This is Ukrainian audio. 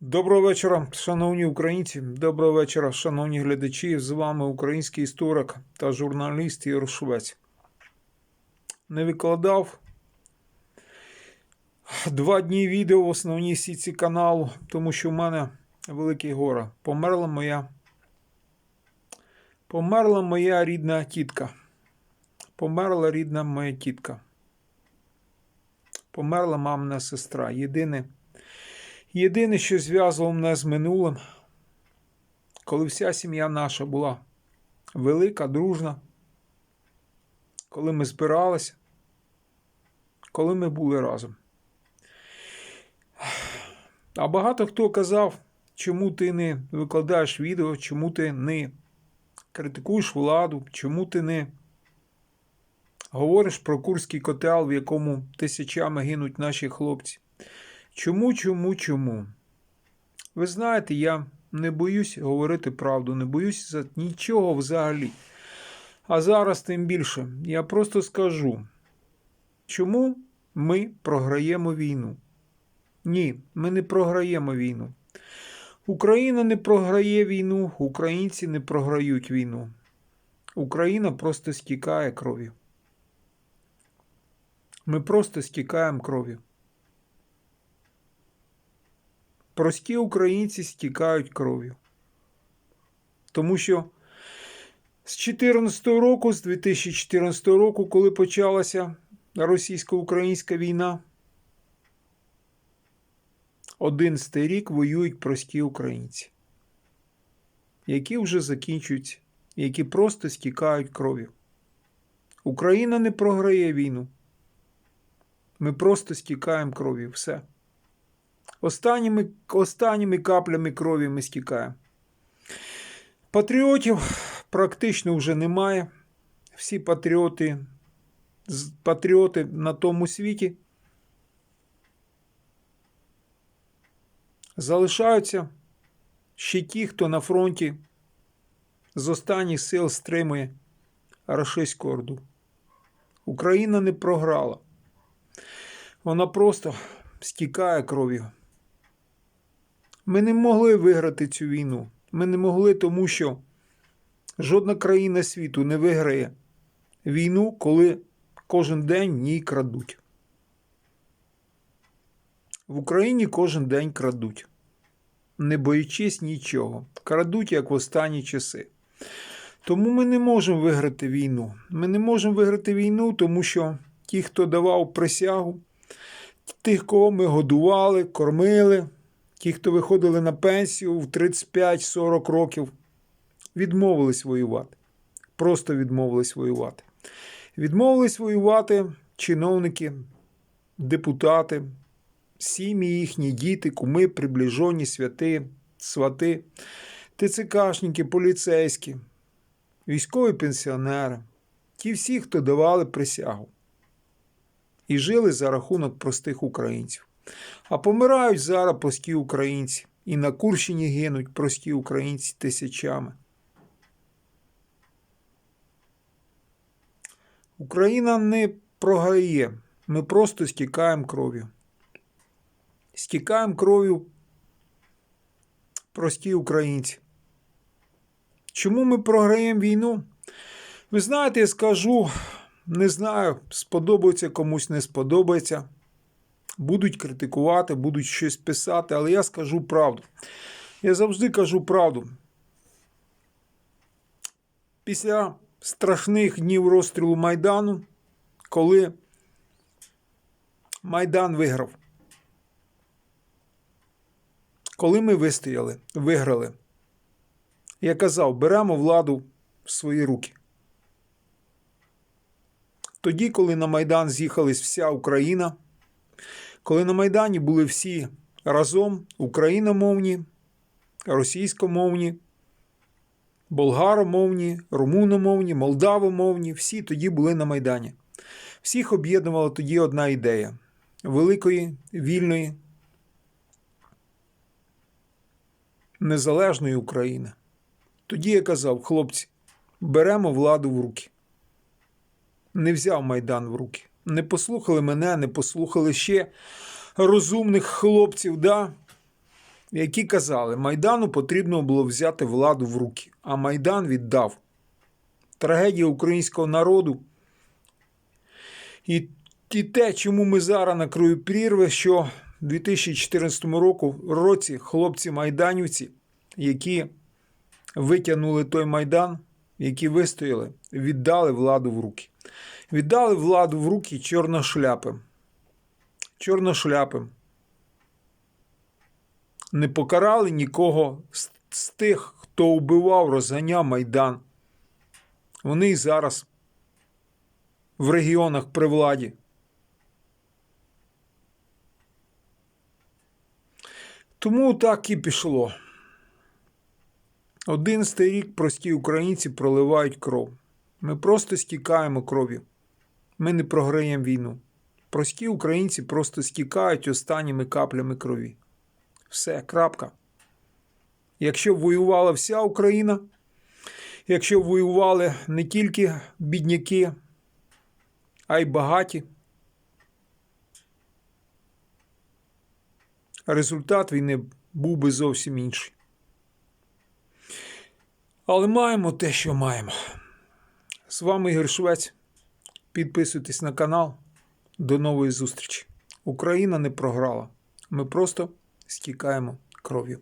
Доброго вечора, шановні українці. Доброго вечора, шановні глядачі. З вами український історик та журналіст Ігор Швець. Не викладав два дні відео в основній сітці каналу, тому що в мене велике горе. Померла моя. Померла моя рідна тітка. Померла рідна моя тітка. Померла мамина сестра. Єдине. Єдине, що зв'язувало мене з минулим, коли вся сім'я наша була велика, дружна, коли ми збиралися, коли ми були разом. А багато хто казав, чому ти не викладаєш відео, чому ти не критикуєш владу, чому ти не говориш про Курський котел, в якому тисячами гинуть наші хлопці. Чому, чому, чому? Ви знаєте, я не боюсь говорити правду, не боюсь нічого взагалі. А зараз тим більше. Я просто скажу, чому ми програємо війну? Ні, ми не програємо війну. Україна не програє війну, українці не програють війну. Україна просто стікає кров'ю. Ми просто стікаємо кров'ю. Прості українці стікають кров'ю. Тому що з 2014 року, з 2014 року, коли почалася російсько-українська війна, 11 рік воюють прості українці, які вже закінчуються, які просто стікають кров'ю. Україна не програє війну. Ми просто стікаємо кров'ю. Все. Останніми, останніми каплями крові ми стікаємо. Патріотів практично вже немає. Всі патріоти, патріоти на тому світі залишаються ще ті, хто на фронті з останніх сил стримує рашистську орду. Україна не програла. Вона просто стікає кров'ю. Ми не могли виграти цю війну. Ми не могли, тому що жодна країна світу не виграє війну, коли кожен день ній крадуть. В Україні кожен день крадуть, не боючись нічого. Крадуть, як в останні часи. Тому ми не можемо виграти війну. Ми не можемо виграти війну, тому що ті, хто давав присягу, тих, кого ми годували, кормили, ті, хто виходили на пенсію в 35-40 років, відмовились воювати. Просто відмовились воювати. Відмовились воювати чиновники, депутати, сім'ї їхні, діти, куми, приближені, святи, свати, ТЦКшники, поліцейські, військові пенсіонери, ті всі, хто давали присягу і жили за рахунок простих українців. А помирають зараз прості українці. І на Курщині гинуть прості українці тисячами. Україна не програє. Ми просто стікаємо кров'ю. Стікаємо кров'ю прості українці. Чому ми програємо війну? Ви знаєте, я скажу, не знаю, сподобається комусь, не сподобається. Будуть критикувати, будуть щось писати, але я скажу правду. Я завжди кажу правду. Після страшних днів розстрілу Майдану, коли Майдан виграв, коли ми вистояли, виграли, я казав, беремо владу в свої руки. Тоді, коли на Майдан з'їхалась вся Україна, коли на Майдані були всі разом україномовні, російськомовні, болгаромовні, румуномовні, молдавомовні, всі тоді були на Майдані. Всіх об'єднувала тоді одна ідея великої, вільної, незалежної України. Тоді я казав, хлопці, беремо владу в руки. Не взяв Майдан в руки. Не послухали мене, не послухали ще розумних хлопців, да? які казали, Майдану потрібно було взяти владу в руки, а Майдан віддав. Трагедія українського народу. І, і те, чому ми зараз на краю прірви, що в 2014 року, році хлопці-майданівці, які витягнули той майдан, які вистояли, віддали владу в руки. Віддали владу в руки чорношляпим. Чорношляпим. Не покарали нікого з, тих, хто убивав, розганяв майдан. Вони і зараз в регіонах при владі. Тому так і пішло. Одинадцятий рік прості українці проливають кров. Ми просто стікаємо кров'ю. Ми не програємо війну. Прості українці просто стікають останніми каплями крові. Все, крапка. Якщо б воювала вся Україна, якщо б воювали не тільки бідняки, а й багаті, результат війни був би зовсім інший. Але маємо те, що маємо. З вами Ігор Швець. Підписуйтесь на канал. До нової зустрічі. Україна не програла. Ми просто стікаємо кров'ю.